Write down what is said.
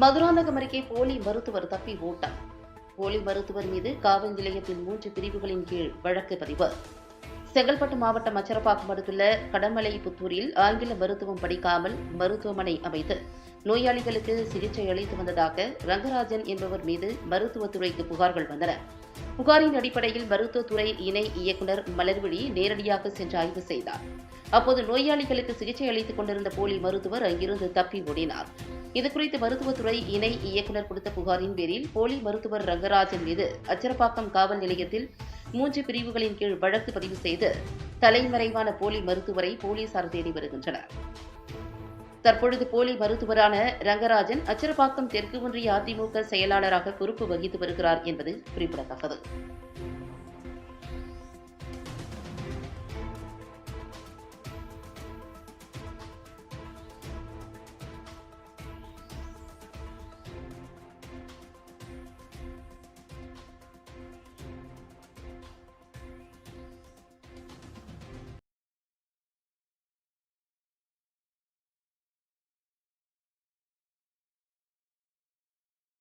மதுராந்தகம் அருகே போலி மருத்துவர் தப்பி ஓட்டம். போலி மருத்துவர் மீது காவல் நிலையத்தின் மூன்று பிரிவுகளின் கீழ் வழக்கு பதிவு. செங்கல்பட்டு மாவட்டம் அச்சரப்பாக்கம் அடுத்துள்ள கடமலை புத்தூரில் ஆங்கில மருத்துவம் படிக்காமல் மருத்துவமனை அமைத்து நோயாளிகளுக்கு சிகிச்சை அளித்து வந்ததாக ரங்கராஜன் என்பவர் மீது மருத்துவத்துறைக்கு புகார்கள் வந்தன. புகாரின் அடிப்படையில் மருத்துவத்துறை இணை இயக்குநர் மலர்விழி நேரடியாக சென்று ஆய்வு செய்தார். அப்போது நோயாளிகளுக்கு சிகிச்சை அளித்துக் கொண்டிருந்த போலி மருத்துவர் அங்கிருந்து தப்பி ஓடினார். இதுகுறித்து மருத்துவத்துறை இணை இயக்குநர் கொடுத்த புகாரின் பேரில் போலி மருத்துவர் ரங்கராஜன் மீது அச்சரப்பாக்கம் காவல் நிலையத்தில் மூன்று பிரிவுகளின் கீழ் வழக்கு பதிவு செய்து தலைமறைவான போலி மருத்துவரை போலீசார் தேடி வருகின்றனர். தற்பொழுது போலி மருத்துவரான ரங்கராஜன் அச்சரப்பாக்கம் தெற்கு ஒன்றிய அதிமுக செயலாளராக பொறுப்பு வகித்து வருகிறார் என்பது குறிப்பிடத்தக்கது.